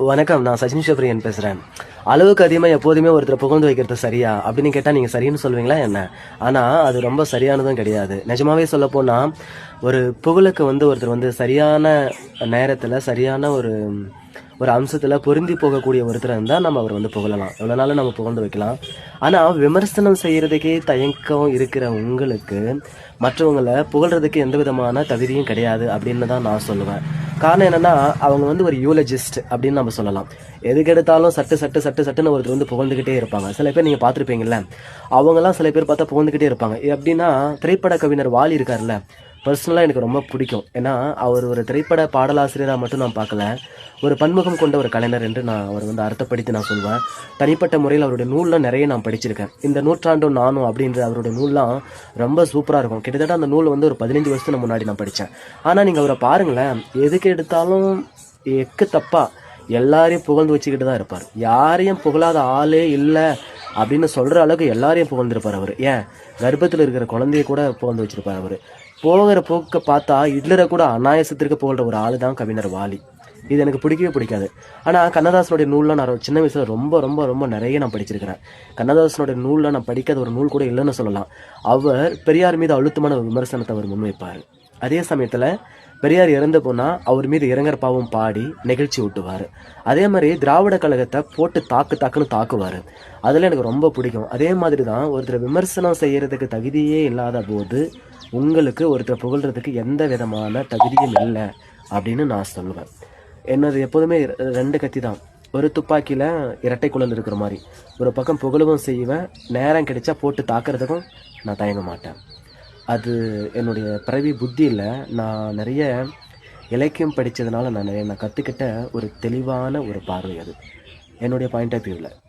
வணக்கம் நான் சச்சின் சிவபிரியன் பேசுகிறேன் அளவுக்கு அதிகமாக எப்போதுமே ஒருத்தரை புகழ்ந்து வைக்கிறது சரியா? அப்படின்னு கேட்டால் நீங்கள் சரின்னு சொல்லுவீங்களா என்ன? ஆனால் அது ரொம்ப சரியானதும் கிடையாது. நிஜமாவே சொல்லப்போனால் ஒரு புகழுக்கு வந்து ஒருத்தர் வந்து சரியான நேரத்தில் சரியான ஒரு ஒரு அம்சத்தில் பொருந்தி போகக்கூடிய ஒருத்தர் இருந்தால் நம்ம அவர் வந்து புகழலாம். எவ்வளோ நாளும் நம்ம புகழ்ந்து வைக்கலாம். ஆனால் விமர்சனம் செய்கிறதுக்கே தயக்கம் இருக்கிற உங்களுக்கு மற்றவங்களை புகழ்கிறதுக்கு எந்த விதமான தகுதியும் கிடையாது அப்படின்னு தான் நான் சொல்லுவேன். காரணம் என்னன்னா அவங்க வந்து ஒரு யூலஜிஸ்ட் அப்படின்னு நம்ம சொல்லலாம். எதுக்கு எடுத்தாலும் சட்டு சட்டு சட்டு சட்டுன்னு ஒருத்தர் வந்து புகழ்ந்துக்கிட்டே இருப்பாங்க. சில பேர் நீங்கள் பார்த்துருப்பீங்கல்ல. அவங்கெல்லாம் சில பேர் பார்த்தா புகழ்ந்துக்கிட்டே இருப்பாங்க. எப்படின்னா திரைப்பட கவிஞர் வாலி இருக்கார்ல பர்சனலாக எனக்கு ரொம்ப பிடிக்கும். ஏன்னா அவர் ஒரு திரைப்பட பாடலாசிரியராக மட்டும் நான் பார்க்கல. ஒரு பன்முகம் கொண்ட ஒரு கலைஞர் என்று நான் அவர் வந்து அர்த்தப்படுத்தி நான் சொல்வேன். தனிப்பட்ட முறையில் அவருடைய நூல்லாம் நிறைய நான் படிச்சிருக்கேன். இந்த நூற்றாண்டும் நானும் அப்படின்ற அவருடைய நூல்லாம் ரொம்ப சூப்பராக இருக்கும். கிட்டத்தட்ட அந்த நூல் வந்து ஒரு பதினைஞ்சு வருஷத்துக்கு முன்னாடி நான் படித்தேன் ஆனால் நீங்கள் அவரை பாருங்களேன். எதுக்கு எடுத்தாலும் எக்கு தப்பாக எல்லாரையும் புகழ்ந்து வச்சுக்கிட்டு தான் இருப்பார். யாரையும் புகழாத ஆளே இல்லை. அப்படின்னு சொல்கிற அளவுக்கு எல்லாரையும் புகழ்ந்துருப்பார் அவர். ஏன்? கர்ப்பத்தில் இருக்கிற குழந்தைய கூட புகழ்ந்து வச்சிருப்பார் அவர். போகிற போக்கை பார்த்தா ஹிட்லரை கூட அநாயசத்திற்கு போகிற ஒரு ஆள் தான் கவிஞர் வாலி. இது எனக்கு பிடிக்கவே பிடிக்காது. ஆனால் கண்ணதாசனுடைய நூல்லாம் நான் சின்ன வயசில் ரொம்ப ரொம்ப ரொம்ப நிறைய நான் படிச்சிருக்கிறேன். கண்ணதாசனுடைய நூலில் நான் படிக்காத ஒரு நூல் கூட இல்லைன்னு சொல்லலாம். அவர் பெரியார் மீது அழுத்தமான விமர்சனத்தை அவர் முன்வைப்பார். அதே சமயத்தில் பெரியார் இறந்து போனால் அவர் மீது இறங்கர் பாவம் பாடி நிகழ்ச்சி ஊட்டுவார். அதே மாதிரி திராவிட கழகத்தை போட்டு தாக்கு தாக்குன்னு தாக்குவார். அதில் எனக்கு ரொம்ப பிடிக்கும். அதே மாதிரி தான் ஒருத்தர் விமர்சனம் செய்கிறதுக்கு தகுதியே இல்லாத போது உங்களுக்கு ஒருத்தர் புகழ்றதுக்கு எந்த விதமான தகுதியும் இல்லை அப்படின்னு நான் சொல்லுவேன். என்னது எப்போதுமே ரெ- ரெண்டு கத்தி தான் ஒரு துப்பாக்கியில் இரட்டை குழல் இருக்கிற மாதிரி. ஒரு பக்கம் புகழவும் செய்வேன் நேரம் கிடைச்சா போட்டு தாக்குறதுக்கும் நான் தயங்க மாட்டேன். அது என்னுடைய பிறவி புத்தியில் நான் நிறைய இலக்கியம் படித்ததுனால நான் நிறைய நான் கற்றுக்கிட்ட ஒரு தெளிவான ஒரு பார்வை அது. என்னுடைய பாயிண்ட் ஆஃப் வியூவில்